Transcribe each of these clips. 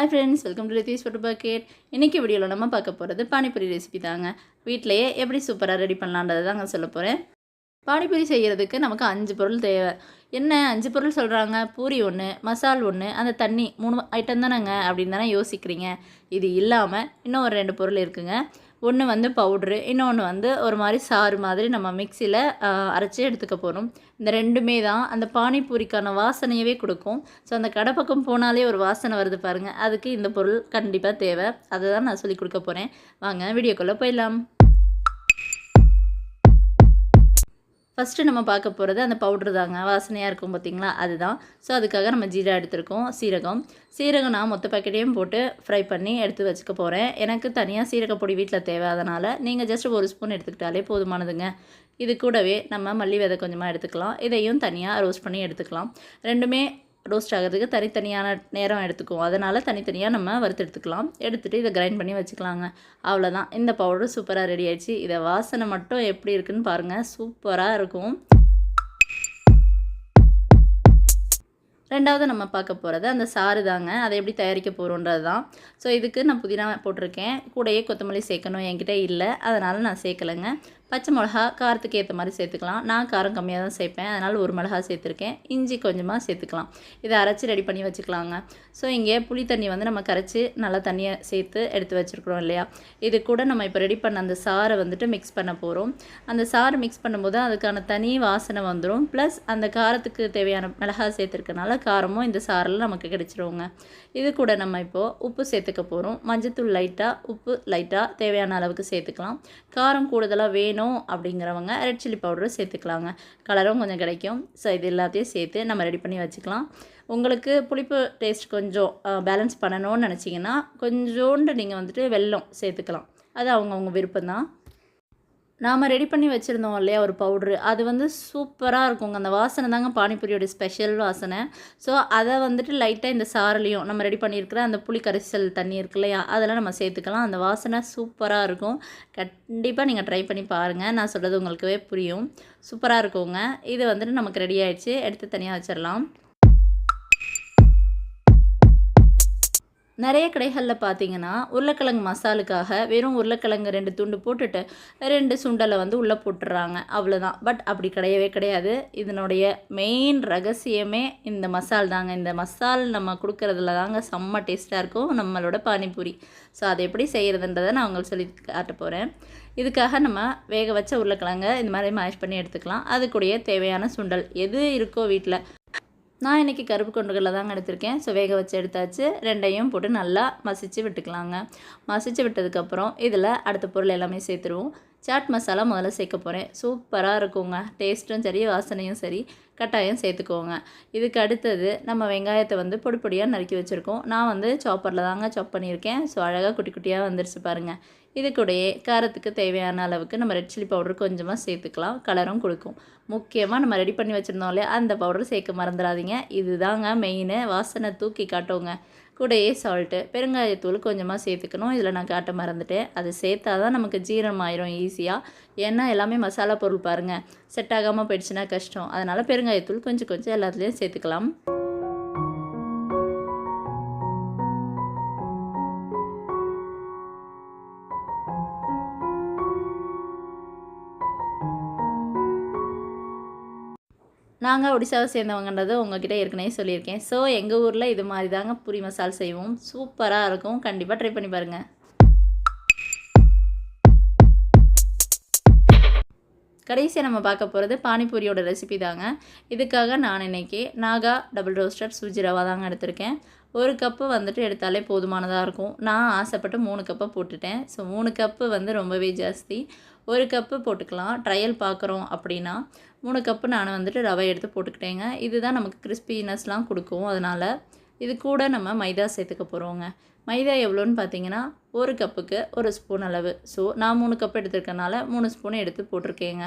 Hi friends welcome to Ritish food bucket இன்றைக்கி வீடியோவில் நம்ம பார்க்க போகிறது பானிபூரி ரெசிபி தாங்க. வீட்டிலையே எப்படி சூப்பராக ரெடி பண்ணலான்றதை தாங்க சொல்ல போகிறேன் பானிபூரி செய்கிறதுக்கு நமக்கு அஞ்சு பொருள் தேவை. என்ன அஞ்சு பொருள் சொல்கிறாங்க பூரி ஒன்று மசால் ஒன்று அந்த தண்ணி மூணு ஐட்டம் தானேங்க அப்படின்னு தானே யோசிக்கிறீங்க. இது இல்லாமல் இன்னும் ஒரு ரெண்டு பொருள் இருக்குங்க. ஒன்று வந்து பவுட்ரு இன்னொன்று வந்து ஒரு மாதிரி சாறு மாதிரி நம்ம மிக்சியில் அரைச்சி எடுத்துக்க போகிறோம் இந்த ரெண்டுமே தான் அந்த பானிபூரிக்கான வாசனையவே கொடுக்கும். ஸோ அந்த கடை பக்கம் போனாலே ஒரு வாசனை வருது பாருங்கள் அதுக்கு இந்த பொருள் கண்டிப்பாக தேவை. அதை தான் நான் சொல்லி கொடுக்க போகிறேன் வாங்க வீடியோக்குள்ளே போயிடலாம். ஃபஸ்ட்டு நம்ம பார்க்க போகிறது அந்த பவுட்ரு தாங்க. வாசனையாக இருக்கும் பார்த்திங்களா அதுதான். ஸோ அதுக்காக நம்ம ஜீரா எடுத்திருக்கோம் சீரகம். சீரகம் நான் மொத்த பாக்கெட்டையும் போட்டு ஃப்ரை பண்ணி எடுத்து வச்சுக்க போகிறேன் எனக்கு தனியாக சீரகப்பொடி வீட்டில் தேவை அதனால் நீங்கள் ஜஸ்ட் ஒரு ஸ்பூன் எடுத்துக்கிட்டாலே போதுமானதுங்க. இது கூடவே நம்ம மல்லி விதை கொஞ்சமாக எடுத்துக்கலாம். இதையும் தனியாக ரோஸ்ட் பண்ணி எடுத்துக்கலாம். ரெண்டுமே ரோஸ்ட் ஆகிறதுக்கு தனித்தனியான நேரம் எடுத்துக்குவோம். அதனால் தனித்தனியாக நம்ம வறுத்து எடுத்துக்கலாம். எடுத்துகிட்டு இதை கிரைண்ட் பண்ணி வச்சுக்கலாங்க. அவ்வளோதான் இந்த பவுடர் சூப்பராக ரெடி ஆயிடுச்சு. இதை வாசனை மட்டும் எப்படி இருக்குன்னு பாருங்கள் சூப்பராக இருக்கும். ரெண்டாவது நம்ம பார்க்க போகிறது அந்த சாறு தாங்க. அதை எப்படி தயாரிக்க போகிறோன்றது தான். ஸோ இதுக்கு நான் புதினா போட்டிருக்கேன். கூடையே கொத்தமல்லி சேர்க்கணும். என்கிட்ட இல்லை. அதனால் நான் சேர்க்கலைங்க. பச்சை மிளகா காரத்துக்கு ஏற்ற மாதிரி சேர்த்துக்கலாம். நான் காரம் கம்மியாக தான் சேர்ப்பேன். அதனால் ஒரு மிளகா சேர்த்துருக்கேன். இஞ்சி கொஞ்சமாக சேர்த்துக்கலாம். இதை அரைச்சி ரெடி பண்ணி வச்சுக்கலாங்க. ஸோ இங்கே புளி தண்ணி வந்து நம்ம கரைச்சி நல்லா தண்ணியை சேர்த்து எடுத்து வச்சுருக்குறோம் இல்லையா? இது கூட நம்ம இப்போ ரெடி பண்ண அந்த சாறை வந்துட்டு மிக்ஸ் பண்ண போகிறோம் அந்த சாறு மிக்ஸ் பண்ணும்போது அதுக்கான தனி வாசனை வந்துடும் ப்ளஸ் அந்த காரத்துக்கு தேவையான மிளகா சேர்த்துருக்கனால காரமும் இந்த சாரில் நமக்கு கிடைச்சிருவோங்க இது கூட நம்ம இப்போது உப்பு சேர்த்துக்க போகிறோம் மஞ்சத்தூள் லைட்டாக உப்பு லைட்டாக தேவையான அளவுக்கு சேர்த்துக்கலாம். காரம் கூடுதலாக வேணும் அப்படிங்கிறவங்க ரெட் சில்லி பவுடரும் சேர்த்துக்கலாங்க. கலரும் கொஞ்சம் கிடைக்கும். ஸோ இது எல்லாத்தையும் சேர்த்து நம்ம ரெடி பண்ணி வச்சுக்கலாம். உங்களுக்கு புளிப்பு டேஸ்ட் கொஞ்சம் பேலன்ஸ் பண்ணணும்னு நினச்சிங்கன்னா கொஞ்சோண்டு நீங்கள் வந்துட்டு வெல்லம் சேர்த்துக்கலாம். அது அவங்கவுங்க விருப்பம் தான் நாம் ரெடி பண்ணி வச்சுருந்தோம் இல்லையா ஒரு பவுட்ரு அது வந்து சூப்பராக இருக்குங்க. அந்த வாசனை தாங்க பானிபூரியோட ஸ்பெஷல் வாசனை. ஸோ அதை வந்துட்டு லைட்டாக இந்த சாரலையும் நம்ம ரெடி பண்ணியிருக்கிற அந்த புளி கரைசல் தண்ணி இருக்கு இல்லையா அதெல்லாம் நம்ம சேர்த்துக்கலாம். அந்த வாசனை சூப்பராக இருக்கும். கண்டிப்பாக நீங்கள் ட்ரை பண்ணி பாருங்கள் நான் சொல்கிறது உங்களுக்குவே புரியும். சூப்பராக இருக்குங்க. இது வந்துட்டு நமக்கு ரெடி ஆயிடுச்சு. எடுத்து தனியாக வச்சிடலாம் நிறைய கடைகளில் பார்த்தீங்கன்னா உருளைக்கிழங்கு மசாலுக்காக வெறும் உருளைக்கிழங்கு ரெண்டு துண்டு போட்டுட்டு ரெண்டு சுண்டலை வந்து உள்ளே போட்டுடுறாங்க அவ்வளோதான் பட் அப்படி கிடையவே கிடையாது. இதனுடைய மெயின் ரகசியமே இந்த மசால் தாங்க. இந்த மசால் நம்ம கொடுக்கறதுல தாங்க செம்ம டேஸ்ட்டாக இருக்கும். நம்மளோட பானிபூரி. ஸோ அதை எப்படி செய்கிறதுன்றதை நான் உங்களுக்கு சொல்லி காட்ட போகிறேன் இதுக்காக நம்ம வேக வச்ச உருளைக்கிழங்க இந்த மாதிரி மேஷ் பண்ணி எடுத்துக்கலாம். அது கூடயே தேவையான சுண்டல் எது இருக்கோ வீட்டில் நான் இன்றைக்கி கருப்பு கொண்டுகளில் தாங்க எடுத்திருக்கேன். ஸோ வேக வச்சு எடுத்தாச்சு. ரெண்டையும் போட்டு நல்லா மசிச்சு விட்டுக்கலாங்க. மசிச்சு விட்டதுக்கப்புறம் இதில் அடுத்த பொருள் எல்லாமே சேர்த்துருவோம். சாட் மசாலா முதல்ல சேர்க்க போகிறேன் சூப்பராக இருக்குங்க. டேஸ்ட்டும் சரி வாசனையும் சரி. கட்டாயம் சேர்த்துக்கோங்க. இதுக்கு அடுத்தது நம்ம வெங்காயத்தை வந்து பொடி பொடியாக நறுக்கி வச்சுருக்கோம். நான் வந்து சாப்பரில் தாங்க சாப் பண்ணியிருக்கேன். ஸோ அழகாக குட்டி குட்டியாக வந்துருச்சு பாருங்கள் இது கூடயே காரத்துக்கு தேவையான அளவுக்கு நம்ம ரெட் சில்லி பவுடர் கொஞ்சமாக சேர்த்துக்கலாம். கலரும் கொடுக்கும். முக்கியமாக நம்ம ரெடி பண்ணி வச்சுருந்தோம் இல்லையா அந்த பவுடர் சேர்க்க மறந்துடாதீங்க. இதுதாங்க மெயின் வாசனை தூக்கி காட்டுவோங்க கூடயே சால்ட்டு பெருங்காயத்தூள் கொஞ்சமாக சேர்த்துக்கணும். இதில் நான் காட்ட மறந்துட்டேன். அது சேர்த்தா தான் நமக்கு ஜீரணம் ஆயிரும் ஈஸியாக ஏன்னா எல்லாமே மசாலா பொருள் பாருங்கள் செட் ஆகாமல் போயிடுச்சுன்னா கஷ்டம். அதனால் பெருங்காயத்தூள் கொஞ்சம் கொஞ்சம் எல்லாத்துலேயும் சேர்த்துக்கலாம். நாங்கள் ஒடிசாவை சேர்ந்தவங்கன்றது உங்ககிட்ட ஏற்கனவே சொல்லியிருக்கேன். ஸோ எங்கள் ஊரில் இது மாதிரி தாங்க பூரி மசால் செய்வோம். சூப்பராக இருக்கும். கண்டிப்பாக ட்ரை பண்ணி பாருங்கள் கடைசியாக நம்ம பார்க்க போகிறது பானிபூரியோட ரெசிபி தாங்க. இதுக்காக நான் இன்றைக்கி நாகா டபுள் ரோஸ்டட் சூஜி ரவா தாங்க எடுத்திருக்கேன். ஒரு கப்பு வந்துட்டு எடுத்தாலே போதுமானதாக இருக்கும். நான் ஆசைப்பட்டு மூணு கப்பை போட்டுட்டேன். ஸோ மூணு கப்பு வந்து ரொம்பவே ஜாஸ்தி. ஒரு கப்பு போட்டுக்கலாம். ட்ரையல் பார்க்குறோம் அப்படின்னா மூணு கப்பு நான் வந்துட்டு ரவை எடுத்து போட்டுக்கிட்டேங்க. இதுதான் நமக்கு கிறிஸ்பினஸ்லாம் கொடுக்கும். அதனால் இது கூட நம்ம மைதா சேர்த்துக்க போகிறோங்க மைதா எவ்வளோன்னு பார்த்தீங்கன்னா ஒரு கப்புக்கு ஒரு ஸ்பூன் அளவு. ஸோ நான் மூணு கப் எடுத்துருக்கனால மூணு ஸ்பூன் எடுத்து போட்டிருக்கேங்க.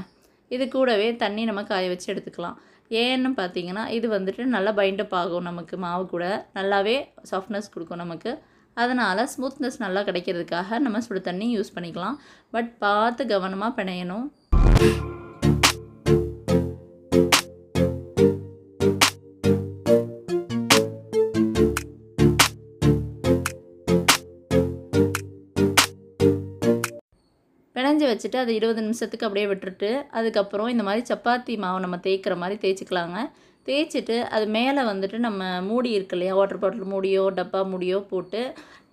இது கூடவே தண்ணி நம்ம காய வச்சு எடுத்துக்கலாம். ஏன்னு பார்த்தீங்கன்னா இது வந்துட்டு நல்லா பைண்டப் ஆகும் நமக்கு மாவு கூட. நல்லாவே சாஃப்ட்னஸ் கொடுக்கும் நமக்கு. அதனால் ஸ்மூத்னஸ் நல்லா கிடைக்கிறதுக்காக நம்ம சுடு தண்ணி யூஸ் பண்ணிக்கலாம். பட் பார்த்து கவனமாக பிணையணும். வச்சுட்டு அது இருபது நிமிஷத்துக்கு அப்படியே விட்டுட்டு அதுக்கப்புறம் இந்த மாதிரி சப்பாத்தி மாவு நம்ம தேய்க்கிற மாதிரி தேய்ச்சிக்கலாங்க. தேய்ச்சிட்டு அது மேலே வந்துட்டு நம்ம மூடி இருக்கு இல்லையா வாட்டர் பாட்டில் மூடியோ டப்பா மூடியோ போட்டு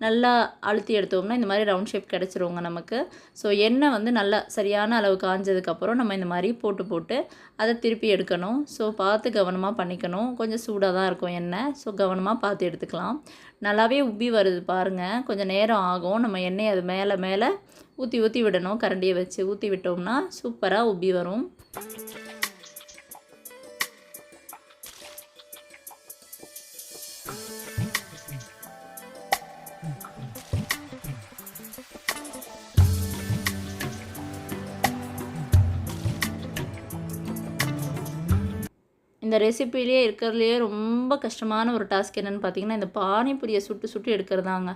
நல்லா அழுத்தி எடுத்தோம்னா இந்த மாதிரி ரவுண்ட் ஷேப் கிடச்சிருவோங்க நமக்கு. ஸோ எண்ணெய் வந்து நல்லா சரியான அளவு காஞ்சதுக்கப்புறம் நம்ம இந்த மாதிரி போட்டு போட்டு அதை திருப்பி எடுக்கணும். ஸோ பார்த்து கவனமாக பண்ணிக்கணும். கொஞ்சம் சூடாக தான் இருக்கும் எண்ணெய். ஸோ கவனமாக பார்த்து எடுத்துக்கலாம். நல்லாவே உப்பி வருது பாருங்கள் கொஞ்சம் நேரம் ஆகும். நம்ம எண்ணெய் அது மேலே மேலே ஊற்றி ஊற்றி விடணும். கரண்டியை வச்சு ஊற்றி விட்டோம்னா சூப்பராக உப்பி வரும். இந்த ரெசிப்பிலேயே இருக்கிறதுலையே ரொம்ப கஷ்டமான ஒரு டாஸ்க் என்னென்னு பார்த்தீங்கன்னா இந்த பானிபூரியை சுட்டு சுட்டு எடுக்கிறதாங்க.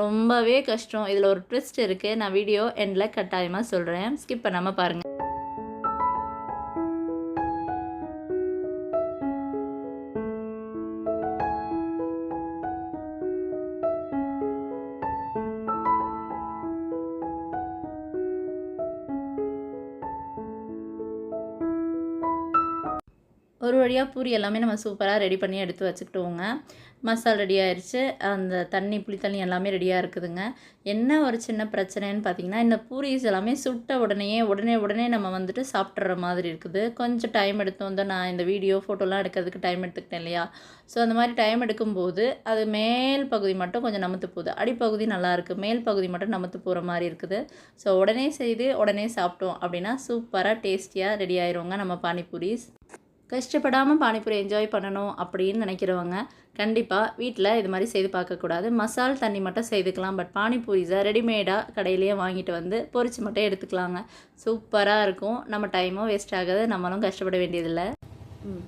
ரொம்பவே கஷ்டம். இதில் ஒரு ட்விஸ்ட் இருக்குது நான் வீடியோ எண்டில் கட்டாயமாக சொல்கிறேன் ஸ்கிப் பண்ணாமல் பாருங்கள் ஒரு வழியாக பூரி எல்லாமே நம்ம சூப்பராக ரெடி பண்ணி எடுத்து வச்சுக்கிட்டோங்க. மசால் ரெடி ஆயிடுச்சு அந்த தண்ணி புளி தண்ணி எல்லாமே ரெடியாக இருக்குதுங்க. என்ன ஒரு சின்ன பிரச்சனைன்னு பார்த்தீங்கன்னா இந்த பூரிஸ் எல்லாமே சுட்ட உடனேயே உடனே உடனே நம்ம வந்துட்டு சாப்பிட்ற மாதிரி இருக்குது. கொஞ்சம் டைம் எடுத்து வந்து நான் இந்த வீடியோ ஃபோட்டோலாம் எடுக்கிறதுக்கு டைம் எடுத்துக்கிட்டேன் இல்லையா? ஸோ அந்த மாதிரி டைம் எடுக்கும்போது அது மேல் பகுதி மட்டும் கொஞ்சம் நமத்து போகுது. அடிப்பகுதி நல்லாயிருக்கு மேல் பகுதி மட்டும் நமத்து போகிற மாதிரி இருக்குது. ஸோ உடனே செய்து உடனே சாப்பிட்டோம் அப்படின்னா சூப்பராக டேஸ்டியாக ரெடி ஆயிடுவோங்க நம்ம பானிபூரிஸ். கஷ்டப்படாமல் பானிபூரி என்ஜாய் பண்ணணும் அப்படின்னு நினைக்கிறவங்க கண்டிப்பாக வீட்டில் இது மாதிரி செய்து பார்க்கக்கூடாது. மசால் தண்ணி மட்டும் செய்துக்கலாம் பட் பானிபூரிஸை ரெடிமேடாக கடையிலேயே வாங்கிட்டு வந்து பொரிச்சு மட்டும் எடுத்துக்கலாங்க. சூப்பராக இருக்கும். நம்ம டைமும் வேஸ்ட் ஆகாது. நம்மளும் கஷ்டப்பட வேண்டியதில்லை. ம்.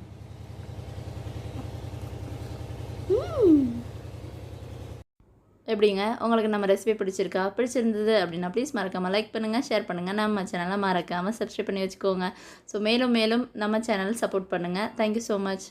எப்படிங்க? உங்களுக்கு நம்ம ரெசிபி பிடிச்சிருக்கா? பிடிச்சிருந்தது அப்படின்னா ப்ளீஸ் மறக்காமல் லைக் பண்ணுங்கள் ஷேர் பண்ணுங்கள் நம்ம சேனலை மறக்காமல் சப்ஸ்கிரைப் பண்ணி வச்சுக்கோங்க. ஸோ மேலும் மேலும் நம்ம சேனல் சப்போர்ட் பண்ணுங்கள் தேங்க்யூ ஸோ மச்